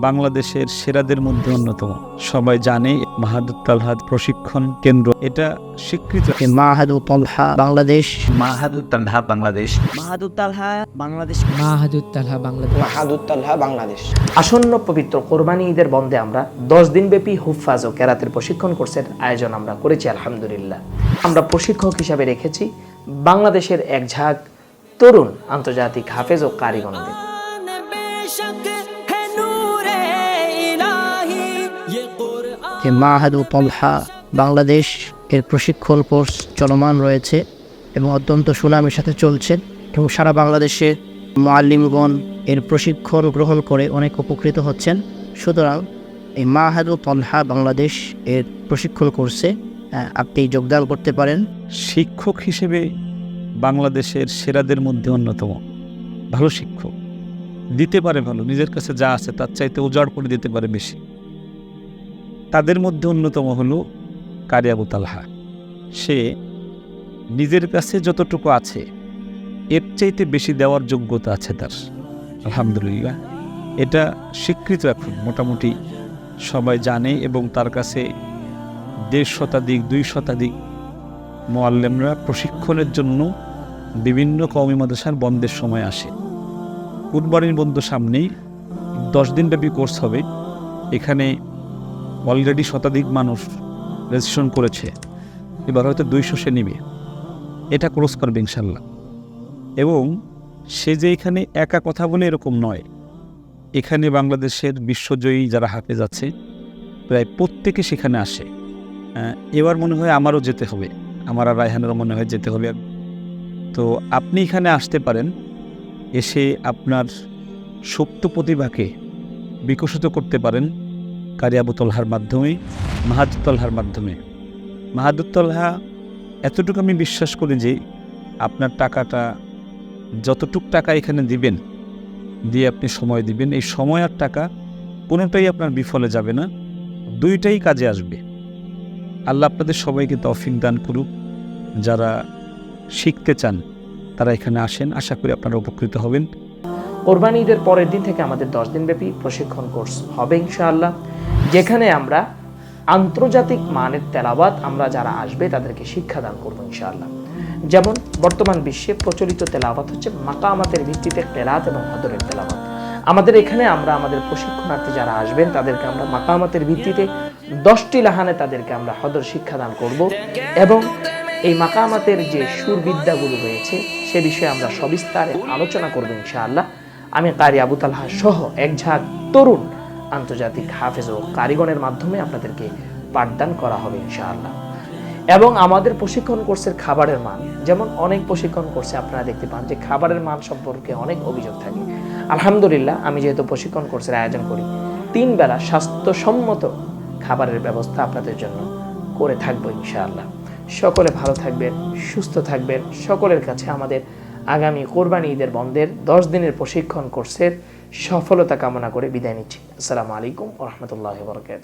বাংলাদেশের সেরাদের মধ্যে অন্যতম। সবাই জানে মাহাদুর তালহাদ প্রশিক্ষণ কেন্দ্র। এটা স্বীকৃত। মাহাদু তলহা বাংলাদেশ। মাহাদুর তানহা বাংলাদেশ। মাহাদু তালহা বাংলাদেশ। মাহাদুর তালহা বাংলাদেশ। বাংলাদেশ। আসন্ন পবিত্র কোরবানি ঈদের বন্ধে আমরা দশ দিনব্যাপী হুফাজ ও কেরাতের প্রশিক্ষণ কোর্সের আয়োজন আমরা করেছি আলহামদুলিল্লাহ। আমরা প্রশিক্ষক হিসাবে রেখেছি বাংলাদেশের এক ঝাঁক তরুণ আন্তর্জাতিক হাফেজ ও কারিগণদের মাহাদু তলহা বাংলাদেশ এর প্রশিক্ষণ কোর্স চলমান রয়েছে এবং অত্যন্ত সুনামের সাথে চলছে এবং সারা বাংলাদেশে মোয়াল্লিমগণ এর প্রশিক্ষণ গ্রহণ করে অনেক উপকৃত হচ্ছেন। সুতরাং এই মাহাদু তলহা বাংলাদেশ এর প্রশিক্ষণ কোর্সে আপনি যোগদান করতে পারেন। শিক্ষক হিসেবে বাংলাদেশের সেরাদের মধ্যে অন্যতম। ভালো শিক্ষক। দিতে পারে ভালো, নিজের কাছে যা আছে তার চাইতে উজাড় করে দিতে পারে বেশি। তাদের মধ্যে অন্যতম হল কারি আবু তালহা। সে নিজের কাছে যতটুকু আছে, এর চাইতে বেশি দেওয়ার যোগ্যতা আছে তার। আলহামদুলিল্লাহ, এটা স্বীকৃত এখন, মোটামুটি সবাই জানে এবং তার কাছে দেড় শতাধিক, দুই শতাধিক মোয়াল্লেমরা প্রশিক্ষণের জন্য বিভিন্ন কওমি মাদ্রাসার বন্ধের সময় আসে। কুরবানির বন্ধ সামনেই দশ দিনব্যাপী কোর্স হবে। এখানে অলরেডি শতাধিক মানুষ রেজিস্ট্রেশন করেছে। এবার হয়তো দুইশো সে নিবে। এটা ক্রস করবে ইনশাল্লাহ এবং সে যে এখানে একা কথা বলে এরকম নয়। এখানে বাংলাদেশের বিশ্বজয়ী যারা হাফেজ যাচ্ছে প্রায় প্রত্যেকে সেখানে আসে। এবার মনে হয় আমারও যেতে হবে। আমার রায়হানেরও মনে হয় যেতে হবে। তো আপনি এখানে আসতে পারেন। এসে আপনার সুপ্ত প্রতিভাকে বিকশিত করতে পারেন। কারিয়াবুতলহার মাধ্যমে, মাহাদুতলহার মাধ্যমে। মাহাদুতলহা, এতটুকু আমি বিশ্বাস করি যে, আপনার টাকাটা যতটুক টাকা এখানে দিবেন, দিয়ে আপনি সময় দিবেন, এই সময় আর টাকা কোনোটাই আপনার বিফলে যাবে না, দুইটাই কাজে আসবে। আল্লাহ আপনাদের সবাইকে তৌফিক দান করুক। যারা শিখতে চান, তারা এখানে আসেন, আশা করি আপনারা উপকৃত হবেন। কোরবানি ঈদের পরের দিন থেকে আমাদের দশ দিনব্যাপী প্রশিক্ষণ কোর্স হবে ইনশাআল্লাহ। যেখানে আমরা আন্তর্জাতিক মানের তেলাবাত আমরা যারা আসবে তাদেরকে শিক্ষাদান করব ইনশাআল্লাহ। যেমন বর্তমান বিশ্বে প্রচলিত তেলাওয়াত হচ্ছে মাকামাতের ভিত্তিতে তেলাত এবং হদরের তেলাওয়াত। আমাদের এখানে আমরা আমাদের প্রশিক্ষণার্থী যারা আসবেন তাদেরকে আমরা মাকামাতের ভিত্তিতে দশটি লাহানে তাদেরকে আমরা হদর শিক্ষাদান করব এবং এই মাকামাতের যে সুরবিদ্যাগুলো রয়েছে সে বিষয়ে আমরা সবিস্তারে আলোচনা করব ইনশাআল্লাহ। আমি কারি আবু তালহা সহ এক ঝাঁক তরুণ আন্তর্জাতিক হাফেজ ও কারিগণের মাধ্যমে আপনাদেরকে পাঠদান করা হবে ইনশাআল্লাহ। এবং আমাদের প্রশিক্ষণ কোর্সের খাবারের মান, যেমন অনেক প্রশিক্ষণ কোর্সে আপনারা দেখতে পান যে খাবারের মান সম্পর্কে অনেক অভিযোগ থাকে। আলহামদুলিল্লাহ, আমি যেহেতু প্রশিক্ষণ কোর্সের আয়োজন করি, তিন বেলা স্বাস্থ্যসম্মত খাবারের ব্যবস্থা আপনাদের জন্য করে থাকব ইনশাআল্লাহ। সকলে ভালো থাকবেন, সুস্থ থাকবেন। সকলের কাছে আমাদের আগামী কোরবানি ঈদের বন্ধের দশ দিনের প্রশিক্ষণ কোর্সের সফলতা কামনা করে বিদায় নিচ্ছি। আসসালামু আলাইকুম রহমতুল্লাহ বরকাত